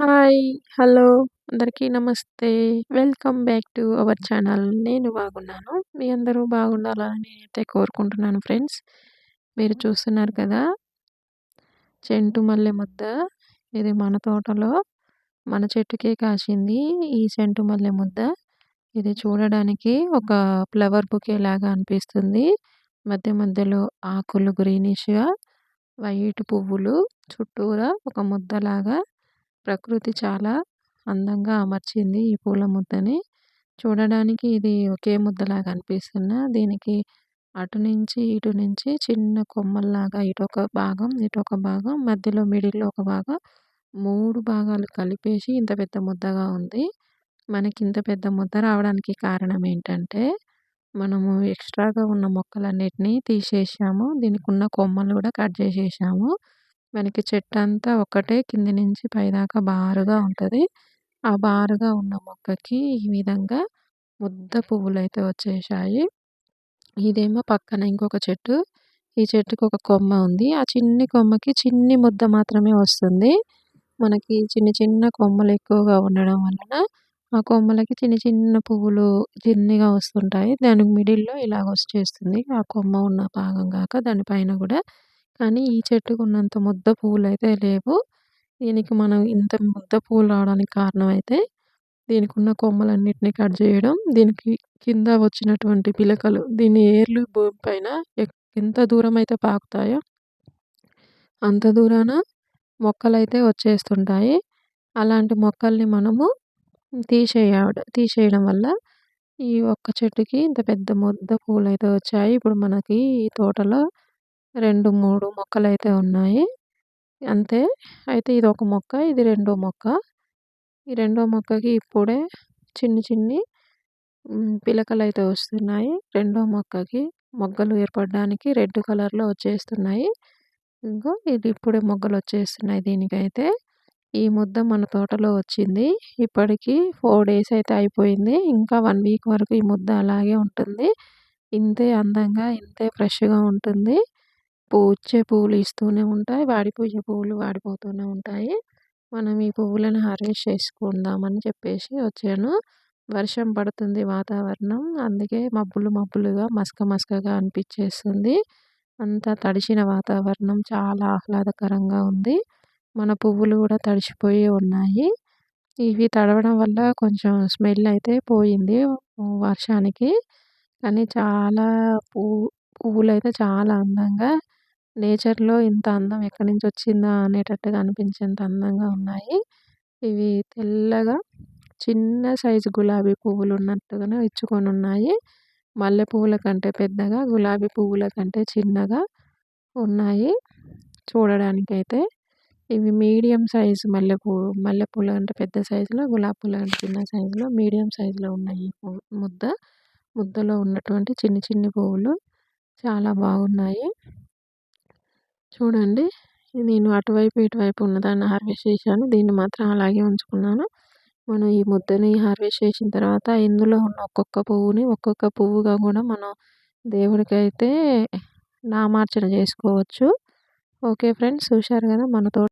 Hi! Hello! అందరికీ నమస్తే. Welcome back to our channel. నేను బాగున్నాను. మీ అందరూ బాగుండాలని నేనైతే కోరుకుంటున్నాను ఫ్రెండ్స్. మీరు చూస్తున్నారు కదా! చెంటు మల్లె ముద్ద. ఇది మన తోటలో మన చెట్టుకే కాసింది. ఈ చెంటు మల్లె ముద్ద. ఇది చూడడానికి ఒక ఫ్లవర్ బుకే లాగా అనిపిస్తుంది. మధ్య మధ్యలో ఆకులు గ్రీనిష్‌గా, వైట్ పువ్వులు చుట్టూరా ఒక ముద్దలాగా ప్రకృతి చాలా అందంగా అమర్చింది ఈ పూల ముద్దని. చూడడానికి ఇది ఒకే ముద్దలాగా అనిపిస్తున్నా దీనికి అటు నుంచి, ఇటు నుంచి చిన్న కొమ్మల్లాగా ఇటొక భాగం, ఇటొక భాగం, మధ్యలో మిడిల్‌లో ఒక భాగం మూడు భాగాలు కలిపేసి ఇంత పెద్ద ముద్దగా ఉంది. మనకి ఇంత పెద్ద ముద్ద రావడానికి కారణం ఏంటంటే, మనము ఎక్స్‌ట్రాగా ఉన్న మొక్కలన్నిటిని తీసేసాము. దీనికి ఉన్న కొమ్మలు కూడా కట్ చేసేసాము. మనకి చెట్టంతా ఒకటే కింది నుంచి పైదాకా బారుగా ఉంటుంది ఆ బారుగా ఉన్న మొక్కకి ఈ విధంగా ముద్ద పువ్వులు అయితే వచ్చేసాయి ఇదేమో పక్కన ఇంకొక చెట్టు. ఈ చెట్టుకి ఒక కొమ్మ ఉంది. ఆ చిన్ని కొమ్మకి చిన్ని ముద్ద మాత్రమే వస్తుంది. మనకి చిన్న చిన్న కొమ్మలు ఎక్కువగా ఉండడం వలన ఆ కొమ్మలకి చిన్న చిన్న పువ్వులు చిన్నగా వస్తుంటాయి. దానికి మిడిల్‌లో ఇలాగ వచ్చేస్తుంది. ఆ కొమ్మ ఉన్న భాగం కాక దానిపైన కూడా కానీ ఈ చెట్టుకు ఉన్నంత ముద్ద పువ్వులైతే లేవు. దీనికి మనం ఇంత ముద్ద పువ్వులు రావడానికి కారణం అయితే దీనికున్న కొమ్మలన్నిటిని కట్ చేయడం. దీనికి కింద వచ్చినటువంటి పిలకలు దీని ఏర్లు భూమి పైన ఎంత దూరం అయితే పాకుతాయో అంత దూరాన మొక్కలైతే వచ్చేస్తుంటాయి. అలాంటి మొక్కల్ని మనము తీసేయడం తీసేయడం వల్ల ఈ ఒక్క చెట్టుకి ఇంత పెద్ద ముద్ద అయితే వచ్చాయి. ఇప్పుడు మనకి ఈ తోటలో 2, 3 మొక్కలైతే ఉన్నాయి. అంతే. అయితే ఇది ఒక మొక్క. ఇది రెండో మొక్క. ఈ రెండో మొక్కకి ఇప్పుడే చిన్ని చిన్ని పిలకలు పిలకలైతే వస్తున్నాయి. రెండో మొక్కకి మొగ్గలు ఏర్పడడానికి రెడ్ కలర్‌లో వచ్చేస్తున్నాయి. ఇంకో ఇది ఇప్పుడే మొగ్గలు వచ్చేస్తున్నాయి దీనికైతే. ఈ ముద్ద మన తోటలో వచ్చింది. ఇప్పటికీ ఫోర్ డేస్ అయితే అయిపోయింది. ఇంకా వన్ వీక్ వరకు ఈ ముద్ద అలాగే ఉంటుంది. ఇంతే అందంగా, ఇంతే ఫ్రెష్‌గా ఉంటుంది. పూచే పువ్వులు ఇస్తూనే ఉంటాయి. వాడిపోయే పువ్వులు వాడిపోతూనే ఉంటాయి. మనం ఈ పువ్వులను హార్వెస్ట్ చేసుకుందామని చెప్పేసి వచ్చాను. వర్షం పడుతుంది వాతావరణం. అందుకే మబ్బులు మబ్బులుగా, మసక మసకగా అనిపించేస్తుంది అంతా తడిసిన వాతావరణం చాలా ఆహ్లాదకరంగా ఉంది. మన పువ్వులు కూడా తడిచిపోయి ఉన్నాయి. ఇవి తడవడం వల్ల కొంచెం స్మెల్ అయితే పోయింది వర్షానికి. కానీ చాలా పువ్వు పువ్వులు అయితే చాలా అందంగా నేచర్‌లో ఇంత అందం ఎక్కడి నుంచి వచ్చిందా అనేటట్టుగా అనిపించేంత అందంగా ఉన్నాయి. ఇవి తెల్లగా చిన్న సైజు గులాబీ పువ్వులు ఉన్నట్టుగానే విచ్చుకొనున్నాయి. మల్లె పువ్వుల కంటే పెద్దగా, గులాబీ పువ్వుల కంటే చిన్నగా ఉన్నాయి. చూడడానికైతే ఇవి మీడియం సైజు మల్లె పువ్వు మల్లె పూల కంటే పెద్ద సైజులో, గులాబీ పూల కంటే చిన్న సైజులో, మీడియం సైజులో ఉన్నాయి ఈ పువ్వు ముద్ద. ముద్దలో ఉన్నటువంటి చిన్ని చిన్ని పువ్వులు చాలా బాగున్నాయి. చూడండి. నేను అటువైపు, ఇటువైపు ఉన్నదాన్ని హార్వెస్ట్ చేశాను. దీన్ని మాత్రం అలాగే ఉంచుకున్నాను. మనం ఈ ముద్దని హార్వెస్ట్ చేసిన తర్వాత ఇందులో ఉన్న ఒక్కొక్క పువ్వుని ఒక్కొక్క పువ్వుగా కూడా మనం దేవుడికైతే నామార్చన చేసుకోవచ్చు. ఓకే ఫ్రెండ్స్ చూశారు కదా మన తోట